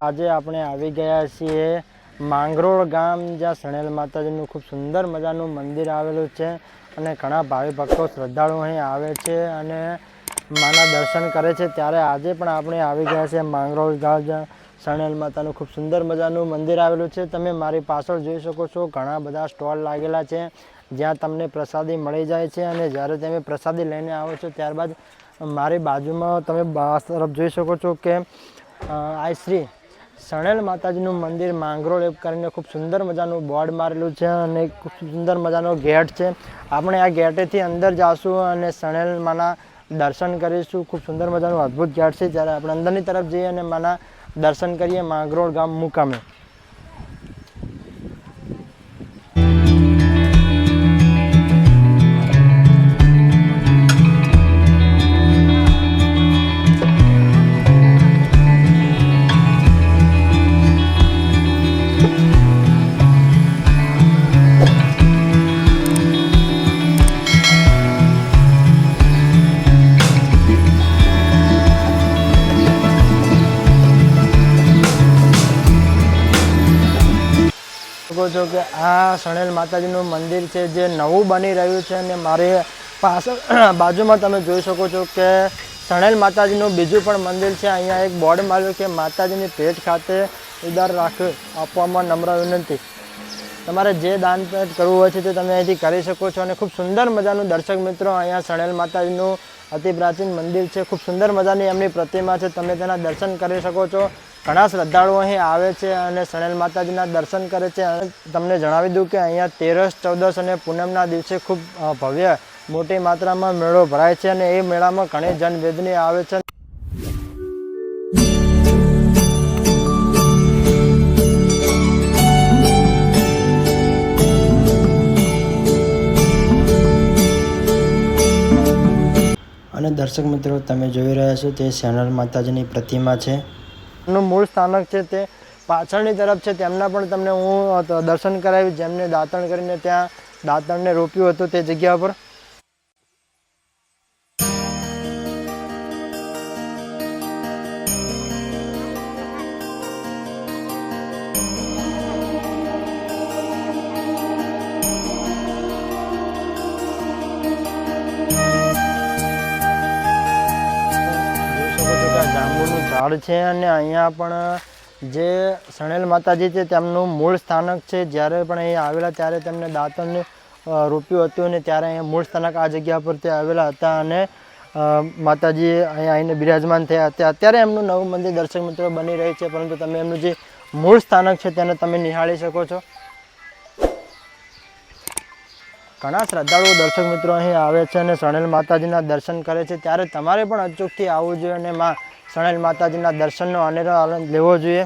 આજે આપણે આવી ગયા છીએ માંગરોળ ગામ, જ્યાં શણેલ માતાજીનું ખૂબ સુંદર મજાનું મંદિર આવેલું છે અને ઘણા ભાવિ ભક્તો શ્રદ્ધાળુઓ અહીં આવે છે અને માના દર્શન કરે છે. ત્યારે આજે પણ આપણે આવી ગયા છે માંગરોળ ગામ, જ્યાં શણેલ માતાનું ખૂબ સુંદર મજાનું મંદિર આવેલું છે. તમે મારી પાછળ જોઈ શકો છો, ઘણા બધા સ્ટોલ લાગેલા છે, જ્યાં તમને પ્રસાદી મળી જાય છે અને જ્યારે તમે પ્રસાદી લઈને આવો છો, ત્યારબાદ મારી બાજુમાં તમે તરફ જોઈ શકો છો કે આઈશ્રી શ્રી સણેલ માતાજીનું મંદિર માંગરોળ એવું કરીને ખૂબ સુંદર મજાનું બોર્ડ મારેલું છે અને ખૂબ સુંદર મજાનો ગેટ છે. આપણે આ ગેટેથી અંદર જાશું અને સણેલ માના દર્શન કરીશું. ખૂબ સુંદર મજાનું અદ્ભુત ગેટ છે. જ્યારે આપણે અંદરની તરફ જઈએ અને માના દર્શન કરીએ માંગરોળ ગામ મુકામે. શકો છો કે આ શણેલ માતાજીનું મંદિર છે, જે નવું બની રહ્યું છે અને મારી પાછળ બાજુમાં તમે જોઈ શકો છો કે શણેલ માતાજીનું બીજું પણ મંદિર છે. અહીંયા એક બોર્ડ માર્યું કે માતાજીની પેટ ખાતે ઉદાર રાખે, આપવામાં નમ્ર વિનંતી. તમારે જે દાન કરવું હોય છે તે તમે અહીંથી કરી શકો છો અને ખૂબ સુંદર મજાનું દર્શક મિત્રો અહીંયા શણેલ માતાજીનું અતિ પ્રાચીન મંદિર છે. ખૂબ સુંદર મજાની એમની પ્રતિમા છે. તમે તેના દર્શન કરી શકો છો. ઘણા શ્રદ્ધાળુઓ અહીં આવે છે અને શણેલ માતાજીના દર્શન કરે છે. અને તમને જણાવી દઉં કે અહીંયા તેરસ, ચૌદસ અને પૂનમના દિવસે ખૂબ ભવ્ય મોટી માત્રામાં મેળો ભરાય છે અને એ મેળામાં ઘણી જનવેદની આવે છે. અને દર્શક મિત્રો, તમે જોઈ રહ્યા છો તે સેનલ માતાજીની પ્રતિમા છે. એનું મૂળ સ્થાનક છે તે પાછળની તરફ છે. તેમના પણ તમને હું દર્શન કરાવી જેમને દાંતણ કરીને ત્યાં દાંતણને રોપ્યું હતું તે જગ્યા પર. જાંબુનું ઝાડ છે અને અહીંયા પણ જે સણેલ માતાજી છે તેમનું મૂળ સ્થાનક છે. જ્યારે પણ અહીંયા આવેલા ત્યારે તેમને દાંતણને અ, રોપ્યું હતું અને ત્યારે અહીંયા મૂળ સ્થાનક આ જગ્યા પર તે આવેલા હતા અને માતાજી અહીંયા આવીને બિરાજમાન થયા હતા. અત્યારે એમનું નવું મંદિર દર્શક મિત્રો બની રહી છે પરંતુ તમે એમનું જે મૂળ સ્થાનક છે તેને તમે નિહાળી શકો છો. ઘણા શ્રદ્ધાળુઓ દર્શક મિત્રો અહીં આવે છે અને સણેલ માતાજીના દર્શન કરે છે. ત્યારે તમારે પણ અચૂકથી આવવું જોઈએ અને માં સણેલ માતાજીના દર્શનનો અનેરો આનંદ લેવો જોઈએ.